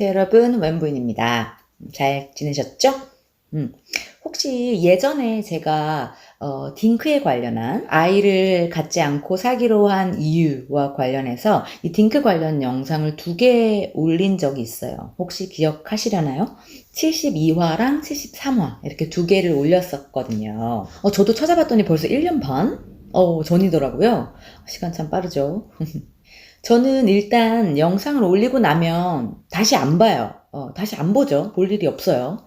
안녕하세요 여러분 웬부인입니다. 잘 지내셨죠? 음, 혹시 예전에 제가 어, 딩크에 관련한 아이를 갖지 않고 사기로 한 이유와 관련해서 이 딩크 관련 영상을 두 개 올린 적이 있어요. 혹시 기억하시려나요? 72화랑 73화 이렇게 두 개를 올렸었거든요. 어, 저도 찾아봤더니 벌써 1년 반? 어, 전이더라고요. 시간 참 빠르죠. 저는 일단 영상을 올리고 나면 다시 안 봐요. 어, 다시 안 보죠. 볼 일이 없어요.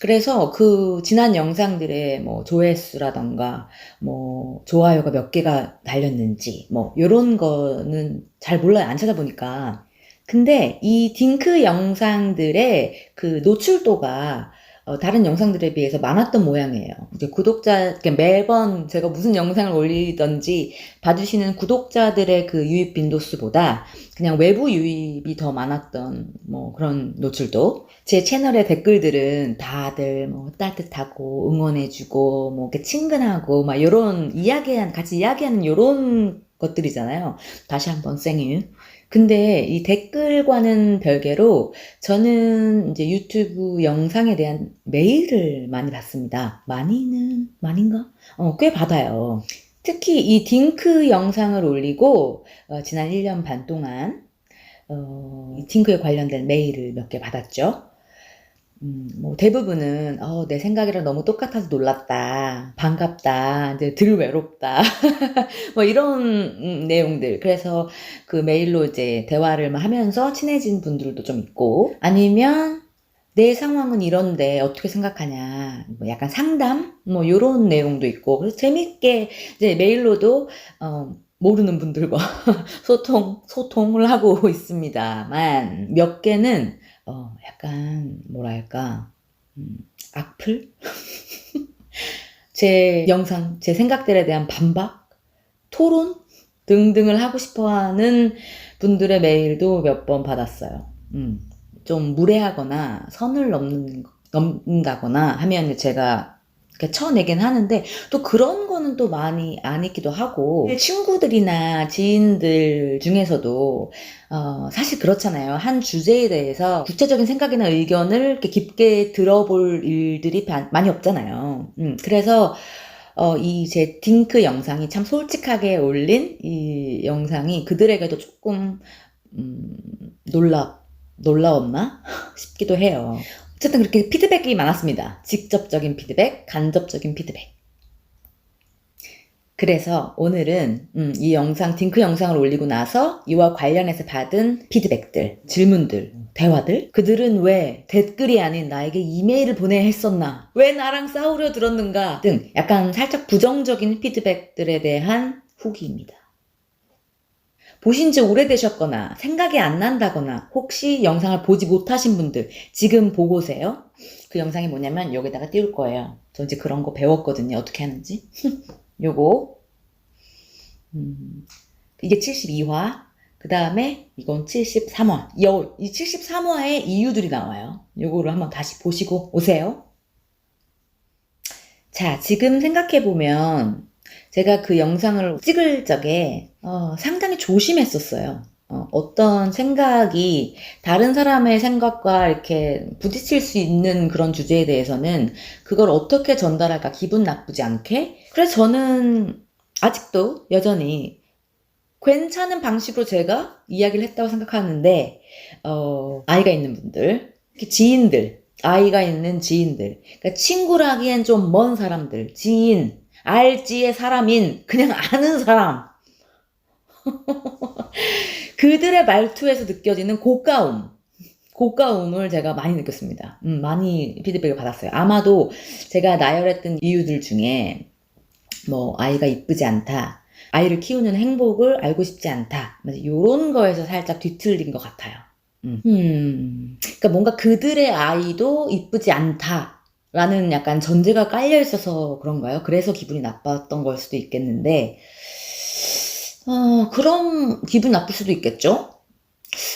그래서 그 지난 영상들의 뭐 조회수라던가 뭐 좋아요가 몇 개가 달렸는지 뭐 요런 거는 잘 몰라요. 안 찾아보니까. 근데 이 딩크 영상들의 그 노출도가 어, 다른 영상들에 비해서 많았던 모양이에요. 이제 구독자, 그러니까 매번 제가 무슨 영상을 올리든지 봐주시는 구독자들의 그 유입 빈도수보다 그냥 외부 유입이 더 많았던 뭐 그런 노출도. 제 채널의 댓글들은 다들 뭐 따뜻하고 응원해주고 뭐 이렇게 친근하고 막 요런 이야기한, 같이 이야기하는 요런 것들이잖아요. 다시 한번 생유. 근데 이 댓글과는 별개로 저는 이제 유튜브 영상에 대한 메일을 많이 받습니다. 많이는, 많인가? 어, 꽤 받아요. 특히 이 딩크 영상을 올리고, 어, 지난 1년 반 동안, 어, 이 딩크에 관련된 메일을 몇 개 받았죠. 음, 뭐 대부분은 어, 내 생각이랑 너무 똑같아서 놀랐다, 반갑다, 이제 들 외롭다, 뭐 이런 음, 내용들. 그래서 그 메일로 이제 대화를 하면서 친해진 분들도 좀 있고, 아니면 내 상황은 이런데 어떻게 생각하냐, 뭐 약간 상담, 뭐 이런 내용도 있고, 그래서 재밌게 이제 메일로도 어, 모르는 분들과 소통 소통을 하고 있습니다만 몇 개는 어, 약간, 뭐랄까, 음, 악플? 제 영상, 제 생각들에 대한 반박, 토론 등등을 하고 싶어 하는 분들의 메일도 몇 번 받았어요. 음, 좀 무례하거나 선을 넘는, 넘는다거나 하면 제가 쳐내긴 하는데 또 그런 거는 또 많이 안 있기도 하고 친구들이나 지인들 중에서도 어, 사실 그렇잖아요. 한 주제에 대해서 구체적인 생각이나 의견을 이렇게 깊게 들어볼 일들이 많이 없잖아요. 음, 그래서 어, 이 제 딩크 영상이 참 솔직하게 올린 이 영상이 그들에게도 조금 음, 놀라 놀라웠나 싶기도 해요. 어쨌든 그렇게 피드백이 많았습니다. 직접적인 피드백, 간접적인 피드백. 그래서 오늘은 음, 이 영상, 딩크 영상을 올리고 나서 이와 관련해서 받은 피드백들, 질문들, 대화들, 그들은 왜 댓글이 아닌 나에게 이메일을 보내야 했었나, 왜 나랑 싸우려 들었는가 등 약간 살짝 부정적인 피드백들에 대한 후기입니다. 보신 지 오래되셨거나 생각이 안 난다거나 혹시 영상을 보지 못하신 분들 지금 보고세요. 그 영상이 뭐냐면 여기다가 띄울 거예요. 저 이제 그런 거 배웠거든요. 어떻게 하는지. 요거 음, 이게 72화 그 다음에 이건 73화 여, 이 73화의 이유들이 나와요. 요거를 한번 다시 보시고 오세요. 자 지금 생각해보면 제가 그 영상을 찍을 적에 어, 상당히 조심했었어요. 어, 떤 생각이 다른 사람의 생각과 이렇게 부딪힐 수 있는 그런 주제에 대해서는 그걸 어떻게 전달할까 기분 나쁘지 않게 그래서 저는 아직도 여전히 괜찮은 방식으로 제가 이야기를 했다고 생각하는데 어, 아이가 있는 분들 지인들 아이가 있는 지인들 그러니까 친구라기엔 좀 먼 사람들 지인 알지의 사람인 그냥 아는 사람 그들의 말투에서 느껴지는 고가움 고가움을 제가 많이 느꼈습니다. 음, 많이 피드백을 받았어요. 아마도 제가 나열했던 이유들 중에 뭐 아이가 이쁘지 않다, 아이를 키우는 행복을 알고 싶지 않다, 이런 거에서 살짝 뒤틀린 것 같아요. 음. 음. 그러니까 뭔가 그들의 아이도 이쁘지 않다. 라는 약간 전제가 깔려 있어서 그런가요? 그래서 기분이 나빴던 걸 수도 있겠는데, 어, 그럼 기분 나쁠 수도 있겠죠?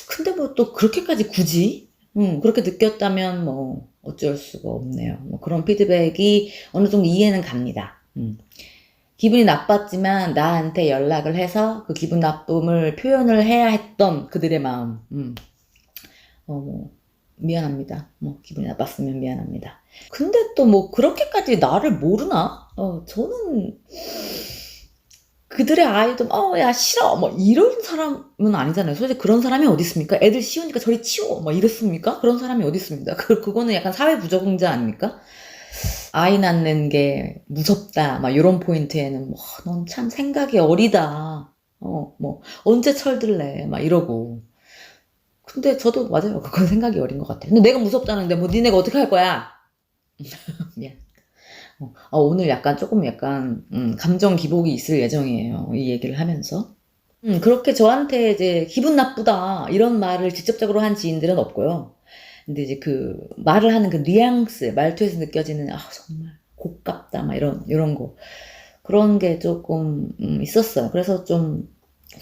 근데 뭐 또 그렇게까지 굳이? 음, 그렇게 느꼈다면 뭐 어쩔 수가 없네요. 뭐 그런 피드백이 어느 정도 이해는 갑니다. 음. 기분이 나빴지만 나한테 연락을 해서 그 기분 나쁨을 표현을 해야 했던 그들의 마음. 음. 어, 뭐 미안합니다. 뭐 기분이 나빴으면 미안합니다. 근데 또 뭐 그렇게까지 나를 모르나? 어, 저는 그들의 아이도 어 야 싫어 뭐 이런 사람은 아니잖아요. 솔직히 그런 사람이 어디 있습니까? 애들 쉬우니까 저리 치워 뭐 이랬습니까? 그런 사람이 어디 있습니까? 그 그거는 약간 사회 부적응자 아닙니까? 아이 낳는 게 무섭다 막 이런 포인트에는 뭐, 넌 참 생각이 어리다. 어 뭐 언제 철들래 막 이러고. 근데 저도 맞아요. 그건 생각이 어린 것 같아요. 근데 내가 무섭다는데 뭐 니네가 어떻게 할 거야? 미안. 어, 아, 오늘 약간 조금 약간 음, 감정 기복이 있을 예정이에요. 이 얘기를 하면서. 음, 그렇게 저한테 이제 기분 나쁘다 이런 말을 직접적으로 한 지인들은 없고요. 근데 이제 그 말을 하는 그 뉘앙스, 말투에서 느껴지는 아 정말 고깝다 막 이런 이런 거 그런 게 조금 음, 있었어요. 그래서 좀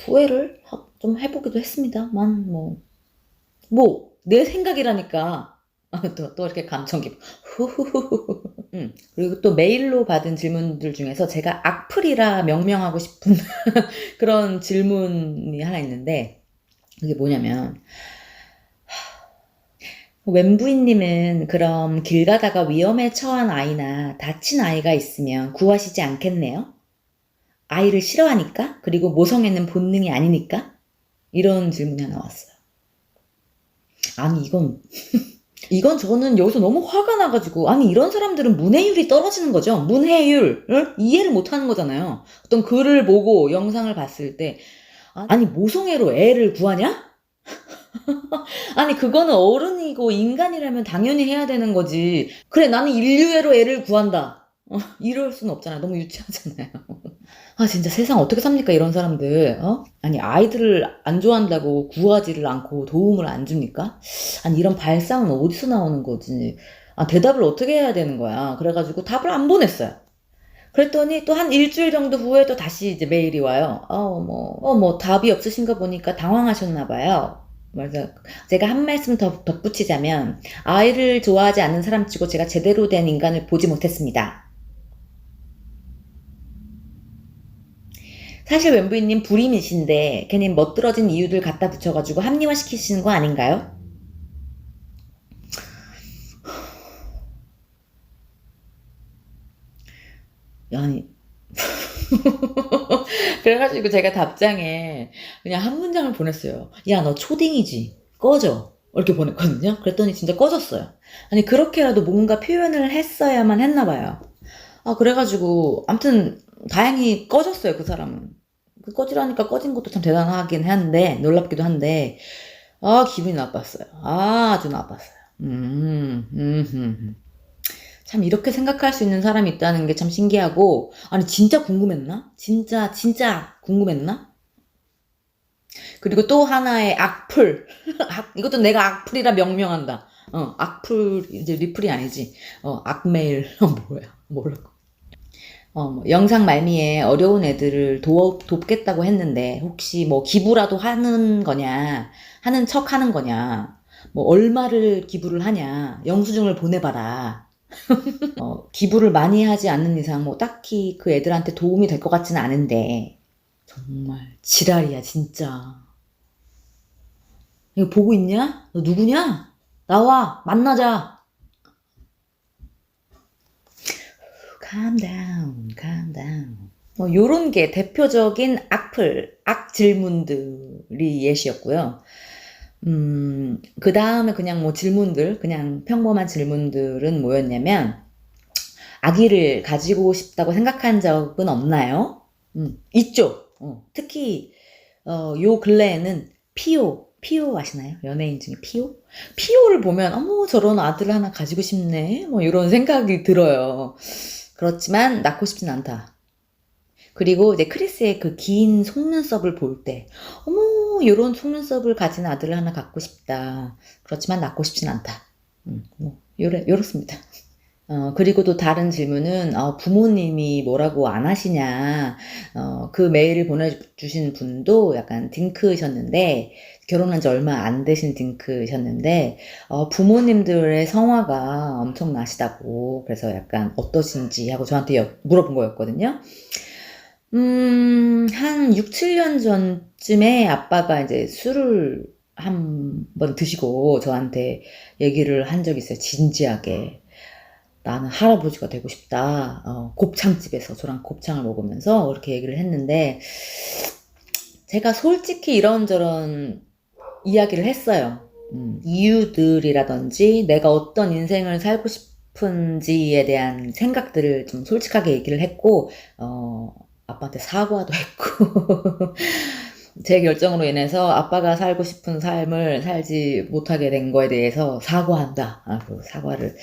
후회를 하- 좀 해보기도 했습니다만 뭐 뭐 내 생각이라니까 또, 또 이렇게 감정 깊 음, 그리고 또 메일로 받은 질문들 중에서 제가 악플이라 명명하고 싶은 그런 질문이 하나 있는데 그게 뭐냐면 웬부인님은 그럼 길 가다가 위험에 처한 아이나 다친 아이가 있으면 구하시지 않겠네요? 아이를 싫어하니까? 그리고 모성애는 본능이 아니니까? 이런 질문이 하나 왔어요. 아니, 이건, 이건 저는 여기서 너무 화가 나가지고, 아니, 이런 사람들은 문해율이 떨어지는 거죠. 문해율, 을 이해를 못 하는 거잖아요. 어떤 글을 보고 영상을 봤을 때, 아니, 모성애로 애를 구하냐? 아니, 그거는 어른이고 인간이라면 당연히 해야 되는 거지. 그래, 나는 인류애로 애를 구한다. 어, 이럴 수는 없잖아요. 너무 유치하잖아요. 아, 진짜 세상 어떻게 삽니까, 이런 사람들. 어? 아니, 아이들을 안 좋아한다고 구하지를 않고 도움을 안 줍니까? 아니, 이런 발상은 어디서 나오는 거지? 아, 대답을 어떻게 해야 되는 거야? 그래가지고 답을 안 보냈어요. 그랬더니 또 한 일주일 정도 후에 또 다시 이제 메일이 와요. 어, 뭐, 어, 뭐, 답이 없으신 거 보니까 당황하셨나 봐요. 맞아. 제가 한 말씀 더 덧붙이자면, 아이를 좋아하지 않는 사람 치고 제가 제대로 된 인간을 보지 못했습니다. 사실 웬부인님 불임이신데, 괜히 멋들어진 이유들 갖다 붙여가지고 합리화시키시는 거 아닌가요? 아니. 그래가지고 제가 답장에 그냥 한 문장을 보냈어요. 야, 너 초딩이지? 꺼져. 이렇게 보냈거든요. 그랬더니 진짜 꺼졌어요. 아니, 그렇게라도 뭔가 표현을 했어야만 했나 봐요. 아, 그래가지고, 암튼, 다행히 꺼졌어요, 그 사람은. 그 꺼지라니까 꺼진 것도 참 대단하긴 한데, 놀랍기도 한데, 아, 기분이 나빴어요. 아, 아주 나빴어요. 음, 음, 음. 참 이렇게 생각할 수 있는 사람이 있다는 게 참 신기하고 아니 진짜 궁금했나? 진짜 진짜 궁금했나? 그리고 또 하나의 악플 악, 이것도 내가 악플이라 명명한다 어 악플 이제 리플이 아니지 어 악메일 어 뭐야 몰라 어, 뭐 영상 말미에 어려운 애들을 도, 돕겠다고 했는데 혹시 뭐 기부라도 하는 거냐 하는 척 하는 거냐 뭐 얼마를 기부를 하냐 영수증을 보내봐라 어, 기부를 많이 하지 않는 이상 뭐 딱히 그 애들한테 도움이 될 것 같지는 않은데 정말 지랄이야 진짜 이거 보고 있냐? 너 누구냐? 나와 만나자 calm down calm down 뭐 요런 게 대표적인 악플 악 질문들이 예시였고요 음, 그 다음에 그냥 뭐 질문들, 그냥 평범한 질문들은 뭐였냐면, 아기를 가지고 싶다고 생각한 적은 없나요? 음, 있죠. 어, 특히, 어, 요 근래에는 피오, 피오 아시나요? 연예인 중에 피오? 피오를 보면, 어머, 저런 아들 하나 가지고 싶네. 뭐 이런 생각이 들어요. 그렇지만, 낳고 싶진 않다. 그리고 이제 크리스의 그 긴 속눈썹을 볼 때, 어머, 요런 속눈썹을 가진 아들을 하나 갖고 싶다. 그렇지만 낳고 싶진 않다. 음, 뭐, 요래, 요렇습니다. 어, 그리고 또 다른 질문은, 어, 부모님이 뭐라고 안 하시냐. 어, 그 메일을 보내주신 분도 약간 딩크셨는데, 결혼한 지 얼마 안 되신 딩크셨는데, 어, 부모님들의 성화가 엄청나시다고, 그래서 약간 어떠신지 하고 저한테 여- 물어본 거였거든요. 음, 한 6, 7년 전쯤에 아빠가 이제 술을 한 번 드시고 저한테 얘기를 한 적이 있어요. 진지하게. 나는 할아버지가 되고 싶다. 어, 곱창집에서 저랑 곱창을 먹으면서 그렇게 얘기를 했는데, 제가 솔직히 이런저런 이야기를 했어요. 음, 이유들이라든지 내가 어떤 인생을 살고 싶은지에 대한 생각들을 좀 솔직하게 얘기를 했고, 어, 아빠한테 사과도 했고, 제 결정으로 인해서 아빠가 살고 싶은 삶을 살지 못하게 된 거에 대해서 사과한다. 아, 그 사과를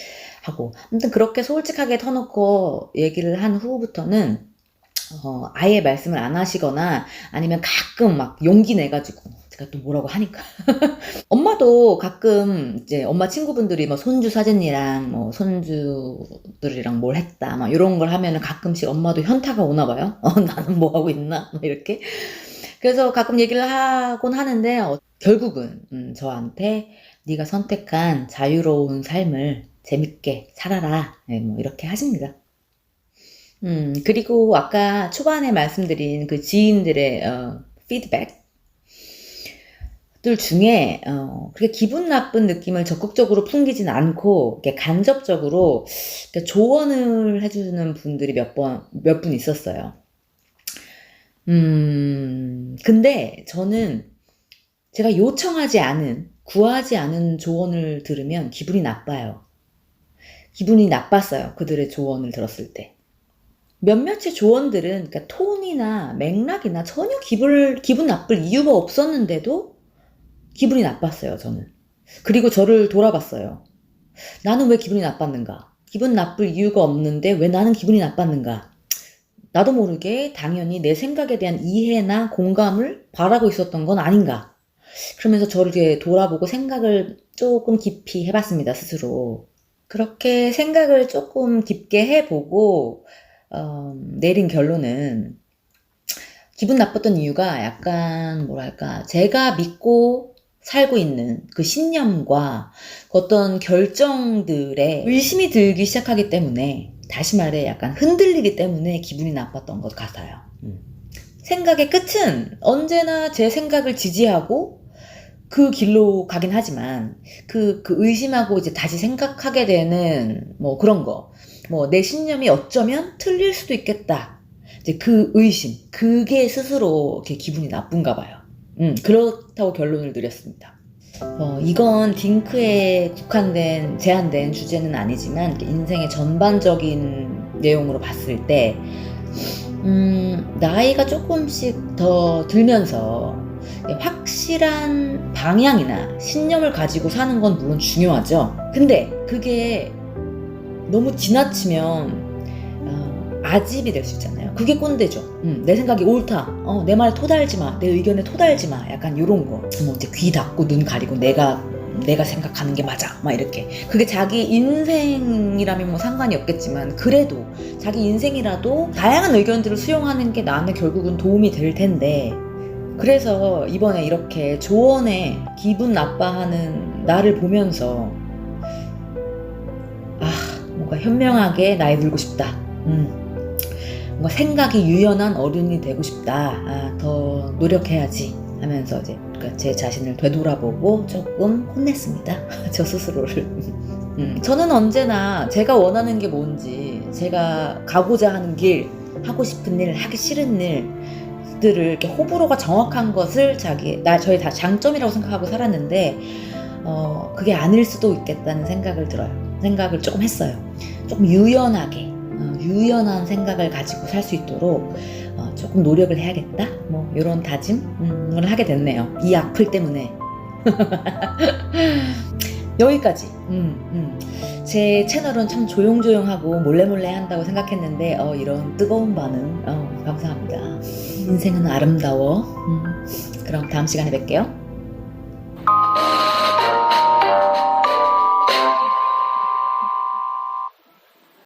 하고. 아무튼 그렇게 솔직하게 터놓고 얘기를 한 후부터는, 어, 아예 말씀을 안 하시거나 아니면 가끔 막 용기 내가지고 제가 또 뭐라고 하니까. 엄마도 가끔 이제 엄마 친구분들이 뭐 손주 사진이랑 뭐 손주들이랑 뭘 했다 막 이런 걸 하면은 가끔씩 엄마도 현타가 오나 봐요. 어, 나는 뭐 하고 있나? 막 이렇게. 그래서 가끔 얘기를 하곤 하는데 어, 결국은 음, 저한테 네가 선택한 자유로운 삶을 재밌게 살아라. 네, 뭐 이렇게 하십니다. 음, 그리고 아까 초반에 말씀드린 그 지인들의 어, 피드백 들 중에 어, 그렇게 기분 나쁜 느낌을 적극적으로 풍기진 않고 이렇게 간접적으로 이렇게 조언을 해주는 분들이 몇 번, 몇 분 있었어요. 음, 근데 저는 제가 요청하지 않은, 구하지 않은 조언을 들으면 기분이 나빠요. 기분이 나빴어요. 그들의 조언을 들었을 때. 몇몇의 조언들은 그러니까 톤이나 맥락이나 전혀 기분, 기분 나쁠 이유가 없었는데도 기분이 나빴어요, 저는. 그리고 저를 돌아봤어요. 나는 왜 기분이 나빴는가? 기분 나쁠 이유가 없는데 왜 나는 기분이 나빴는가? 나도 모르게 당연히 내 생각에 대한 이해나 공감을 바라고 있었던 건 아닌가? 그러면서 저를 이렇게 돌아보고 생각을 조금 깊이 해봤습니다, 스스로. 그렇게 생각을 조금 깊게 해보고, 어, 내린 결론은, 기분 나빴던 이유가 약간, 뭐랄까, 제가 믿고 살고 있는 그 신념과 그 어떤 결정들에 의심이 들기 시작하기 때문에, 다시 말해 약간 흔들리기 때문에 기분이 나빴던 것 같아요. 음. 생각의 끝은 언제나 제 생각을 지지하고 그 길로 가긴 하지만 그, 그 의심하고 이제 다시 생각하게 되는 뭐 그런 거. 뭐 내 신념이 어쩌면 틀릴 수도 있겠다. 이제 그 의심. 그게 스스로 이렇게 기분이 나쁜가 봐요. 음, 그렇다고 결론을 내렸습니다. 어, 이건 딩크에 국한된, 제한된 주제는 아니지만 인생의 전반적인 내용으로 봤을 때, 음, 나이가 조금씩 더 들면서 확실한 방향이나 신념을 가지고 사는 건 물론 중요하죠. 근데 그게 너무 지나치면 어, 아집이 될 수 있잖아요. 그게 꼰대죠. 음, 내 생각이 옳다. 어, 내 말에 토달지 마. 내 의견에 토달지 마. 약간 요런 거. 뭐 이제 귀 닫고 눈 가리고 내가 내가 생각하는 게 맞아. 막 이렇게. 그게 자기 인생이라면 뭐 상관이 없겠지만 그래도 자기 인생이라도 다양한 의견들을 수용하는 게 나한테 결국은 도움이 될 텐데 그래서 이번에 이렇게 조언에 기분 나빠하는 나를 보면서 아 뭔가 현명하게 나이 들고 싶다. 음. 뭔가 생각이 유연한 어른이 되고 싶다. 아, 더 노력해야지 하면서 이제 그러니까 제 자신을 되돌아보고 조금 혼냈습니다. 저 스스로를. 음, 저는 언제나 제가 원하는 게 뭔지, 제가 가고자 하는 길, 하고 싶은 일, 하기 싫은 일 들을 이렇게 호불호가 정확한 것을 자기, 나, 저의 다 장점이라고 생각하고 살았는데, 어, 그게 아닐 수도 있겠다는 생각을 들어요. 생각을 조금 했어요. 조금 유연하게, 어, 유연한 생각을 가지고 살 수 있도록 어, 조금 노력을 해야겠다. 뭐 이런 다짐을 하게 됐네요. 이 악플 때문에. 여기까지. 음, 음. 제 채널은 참 조용조용하고 몰래몰래 한다고 생각했는데 어, 이런 뜨거운 반응 어, 감사합니다. 인생은 아름다워. 음, 그럼 다음 시간에 뵐게요.